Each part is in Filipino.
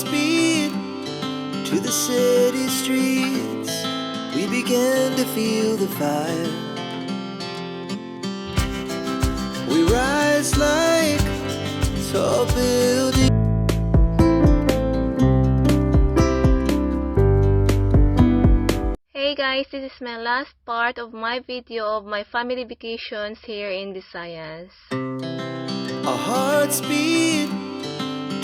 beat to the city streets. We began to feel the fire. We rise like tall buildings. Hey guys, this is my last part of my video of my family vacations here in Visayas. Our hearts beat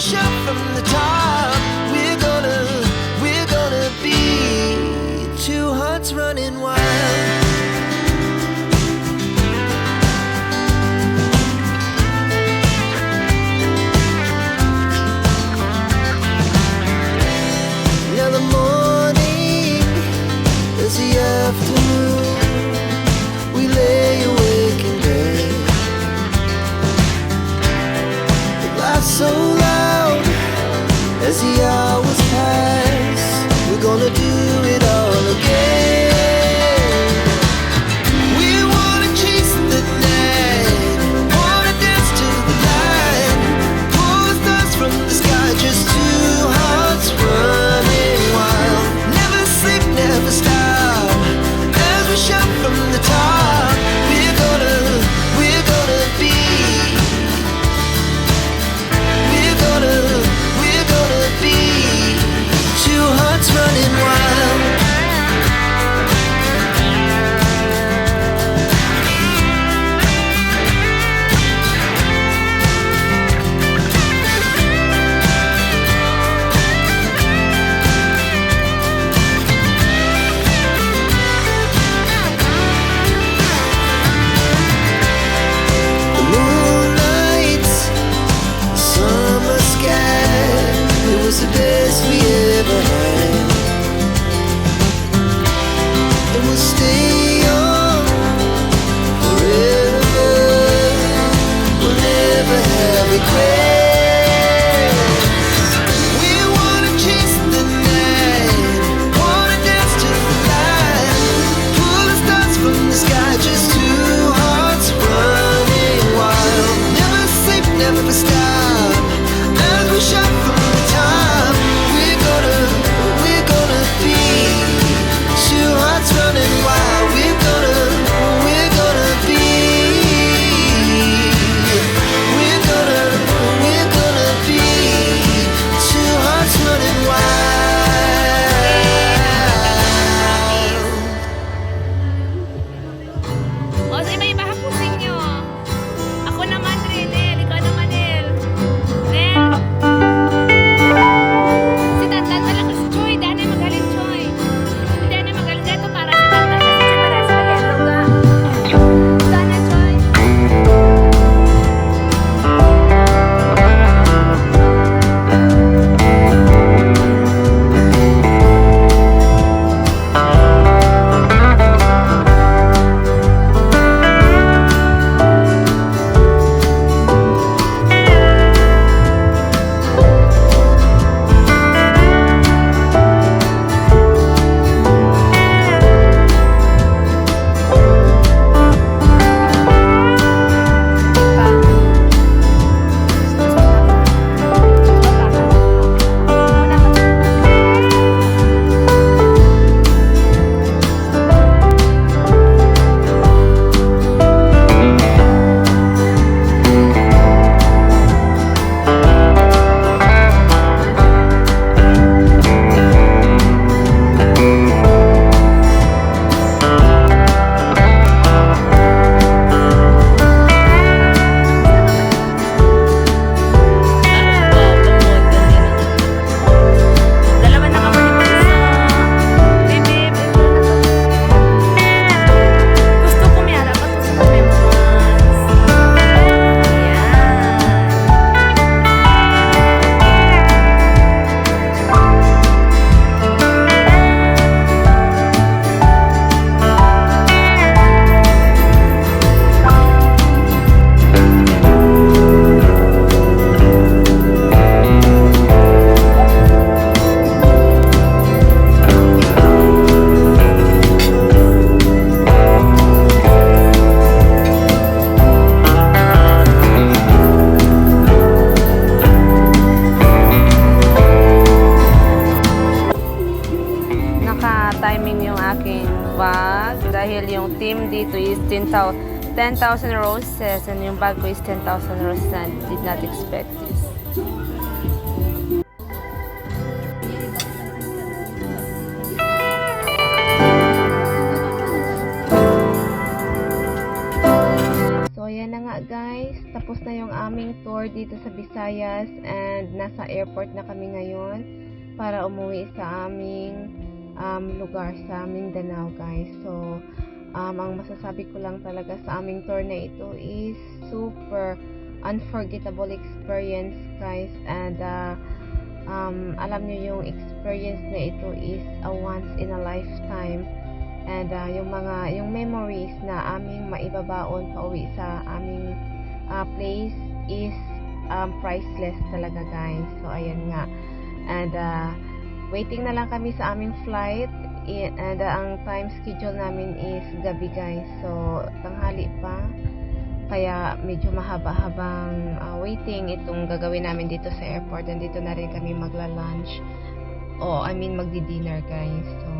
shout from the top, Today. 15,000 10,000 roses and yung bag ko is 10,000 roses na did not expect this. So ayan na nga guys, tapos na yung aming tour dito sa Visayas and nasa airport na kami ngayon para umuwi sa aming um, lugar sa Mindanao guys. So, um, ang masasabi ko lang talaga sa aming tour na ito is super unforgettable experience guys. And uh, um, alam nyo yung experience na ito is a once in a lifetime. And uh, yung mga yung memories na aming maibabaon pa uwi sa aming uh, place is um, priceless talaga guys. So ayan nga. And uh, waiting na lang kami sa aming flight I- and uh, ang time schedule namin is gabi guys. So tanghali pa. Kaya medyo mahaba-habang uh, waiting itong gagawin namin dito sa airport. And dito na rin kami magla-lunch. O I mean magdi-dinner guys. So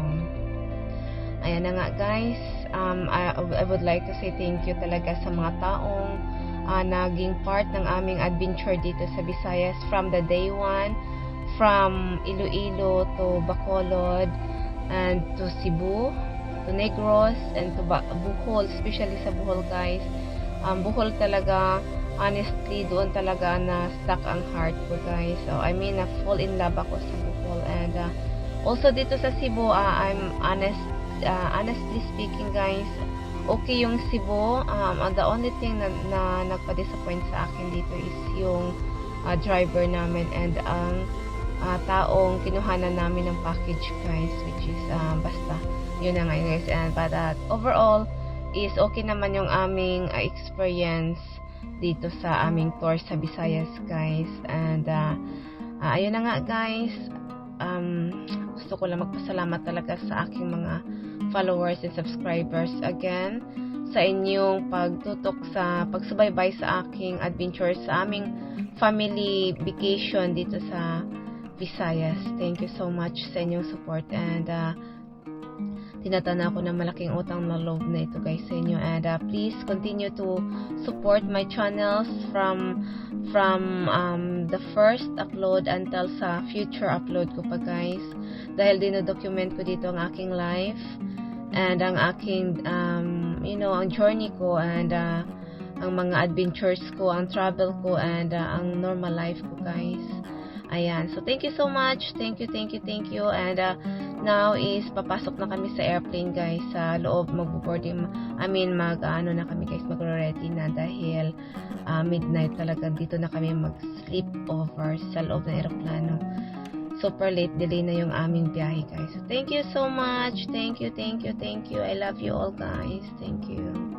Ayan na nga guys, um, I, I would like to say thank you talaga sa mga taong uh, naging part ng aming adventure dito sa Visayas from the day one, from Iloilo to Bacolod and to Cebu, to Negros and to Bohol, especially sa Bohol guys. Um, Bohol talaga, honestly, doon talaga na stuck ang heart ko guys. So, I mean, na fall in love ako sa Bohol and uh, also dito sa Cebu, uh, I'm honest uh, honestly speaking guys, okay yung Cebu. Um, uh, the only thing na, na nagpa-disappoint sa akin dito is yung uh, driver namin and ang uh, taong kinuhanan namin ng package guys which is uh, basta yun na nga guys. And but uh, overall is okay naman yung aming uh, experience dito sa aming tour sa Visayas guys. And uh, uh, ayun na nga guys. Um, gusto ko lang magpasalamat talaga sa aking mga followers and subscribers again sa inyong pagtutok sa pagsubaybay sa aking adventure sa aming family vacation dito sa Visayas. Thank you so much sa inyong support and uh, tinatana ko ng malaking utang na loob na ito guys sa inyo. And uh, please continue to support my channels from from um, the first upload until sa future upload ko pa guys. Dahil dinodocument ko dito ang aking life and ang aking um, you know ang journey ko and uh, ang mga adventures ko ang travel ko and uh, ang normal life ko guys ayan. So thank you so much. Thank you thank you thank you. And uh, now is papasok na kami sa airplane guys. Sa loob magbo-boarding I mean mag ano na kami guys magre-ready na dahil uh, midnight talaga. Dito na kami mag-sleep over sa loob ng aeroplano. Super late. Delay na yung aming biyahe guys. So thank you so much. Thank you thank you thank you. I love you all guys. Thank you